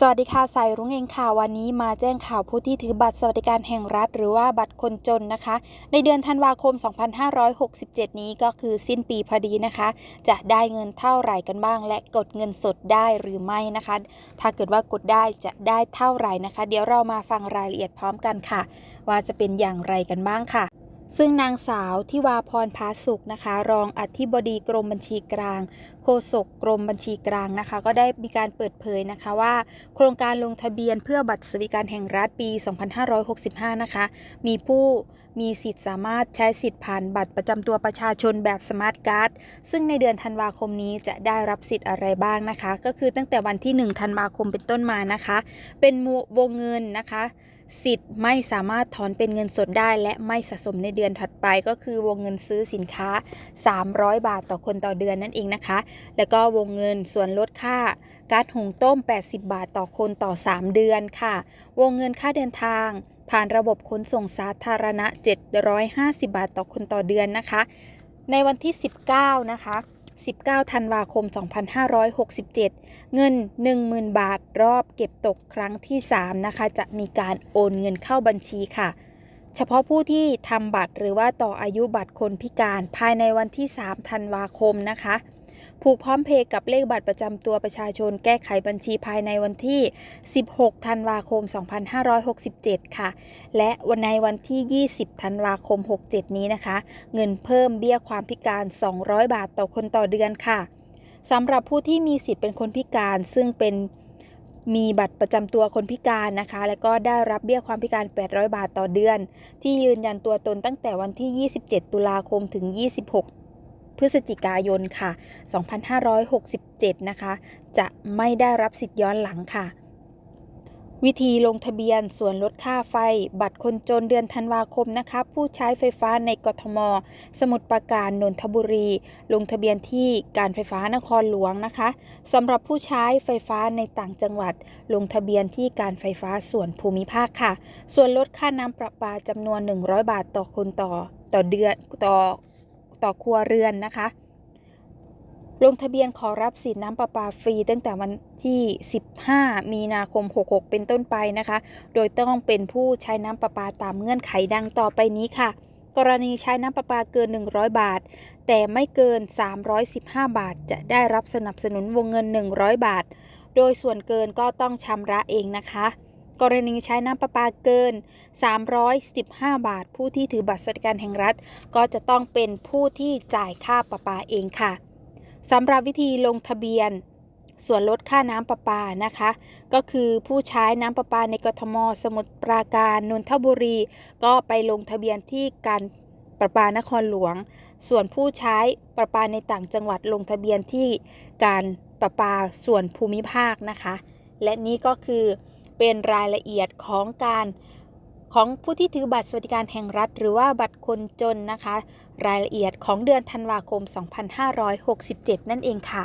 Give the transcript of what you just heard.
สวัสดีค่ะสายรุ้งเองค่ะวันนี้มาแจ้งข่าวผู้ที่ถือบัตรสวัสดิการแห่งรัฐ หรือว่าบัตรคนจนนะคะ ในเดือนธันวาคม 2567 นี้ก็คือสิ้นปีพอดีนะคะ จะได้เงินเท่าไหร่กันบ้าง และกดเงินสดได้หรือไม่นะคะ ถ้าเกิดว่ากดได้จะได้เท่าไหร่นะคะ เดี๋ยวเรามาฟังรายละเอียดพร้อมกันค่ะ ว่าจะเป็นอย่างไรกันบ้างค่ะ ซึ่งนางสาวทิวาพรพาสุขนะคะ รองอธิบดีกรมบัญชีกลาง โฆษกกรมบัญชีกลางนะคะ ก็ได้มีการเปิดเผยนะคะว่า โครงการลงทะเบียนเพื่อบัตรสวัสดิการแห่งรัฐปี 2565 นะคะ มีผู้มีสิทธิ์สามารถใช้สิทธิ์ผ่านบัตรประจำตัวประชาชนแบบสมาร์ทการ์ดซึ่งในเดือนธันวาคมนี้จะได้รับสิทธิ์อะไรบ้างนะคะ ก็คือตั้งแต่วันที่ 1 ธันวาคมเป็นต้นมานะคะ เป็นวงเงินนะคะ สิทธิ์ไม่สามารถถอนเป็นเงินสดได้ และไม่สะสมในเดือนถัดไป ก็คือวงเงินซื้อสินค้า 300 บาทต่อคนต่อเดือนนั่นเองนะคะ แล้วก็วงเงินส่วนลดค่ากาซหุงต้ม 80 บาทต่อคนต่อ 3 เดือนค่ะ วงเงินค่าเดินทาง ผ่านระบบขนส่งสาธารณะ 750 บาทต่อคนต่อเดือนนะคะ ในวันที่ 19 นะคะ 19 ธันวาคม 2567 เงิน 10,000 บาทรอบเก็บตกครั้งที่ 3 นะคะ จะมีการโอนเงินเข้าบัญชีค่ะ เฉพาะผู้ที่ทำบัตรหรือว่าต่ออายุบัตรคนพิการภายในวันที่ 3 ธันวาคมนะคะ ผูกพร้อมเพย์กับเลขบัตรประจำตัวประชาชน แก้ไขบัญชีภายในวันที่ 16 ธันวาคม 2567 ค่ะ และวันในวันที่ 20 ธันวาคม 67 นี้นะคะ เงินเพิ่มเบี้ยความพิการ 200 บาทต่อคนต่อเดือนค่ะสำหรับผู้ที่มีสิทธิ์เป็นคนพิการซึ่งเป็นมีบัตรประจำตัวคนพิการนะคะ และก็ได้รับเบี้ยความพิการ 800 บาทต่อเดือน ที่ยืนยันตัวตนตั้งแต่วันที่ 27 ตุลาคมถึง 26 พฤศจิกายนค่ะ 2567 นะคะ จะไม่ได้รับสิทธิ์ย้อนหลังค่ะ วิธีลงทะเบียนส่วนลดค่าไฟ บัตรคนจนเดือนธันวาคมนะคะ ผู้ใช้ไฟฟ้าในกทม สมุทรปราการนนทบุรี ลงทะเบียนที่การไฟฟ้านครหลวงนะคะสำหรับผู้ใช้ไฟฟ้าในต่างจังหวัด ลงทะเบียนที่การไฟฟ้าส่วนภูมิภาคค่ะ ส่วนลดค่าน้ำประปาจำนวน 100 บาทต่อคนต่อต่อเดือนต่อ ต่อครัวเรือนนะคะ ลงทะเบียนขอรับสิทธิน้ำประปาฟรีตั้งแต่วันที่ 15 มีนาคม 66 เป็นต้นไปนะคะ โดยต้องเป็นผู้ใช้น้ำประปาตามเงื่อนไขดังต่อไปนี้ค่ะกรณีใช้น้ำประปาเกิน 100 บาท แต่ไม่เกิน 315 บาท จะได้รับสนับสนุนวงเงิน 100 บาท โดยส่วนเกินก็ต้องชำระเองนะคะ กรณีใช้น้ำประปาเกิน 315 บาท ผู้ที่ถือบัตรสวัสดิการแห่งรัฐ ก็จะต้องเป็นผู้ที่จ่ายค่าประปาเองค่ะสำหรับวิธีลงทะเบียน ส่วนลดค่าน้ำประปานะคะ ก็คือผู้ใช้น้ำประปาในกทม สมุทรปราการนนทบุรี ก็ไปลงทะเบียนที่การประปานครหลวง ส่วนผู้ใช้ประปาในต่างจังหวัดลงทะเบียนที่การประปาส่วนภูมิภาคนะคะ และนี่ก็คือ เป็นรายละเอียดของการของผู้ที่ถือบัตรสวัสดิการแห่งรัฐ หรือว่าบัตรคนจนนะคะ รายละเอียดของเดือนธันวาคม 2567 นั่นเองค่ะ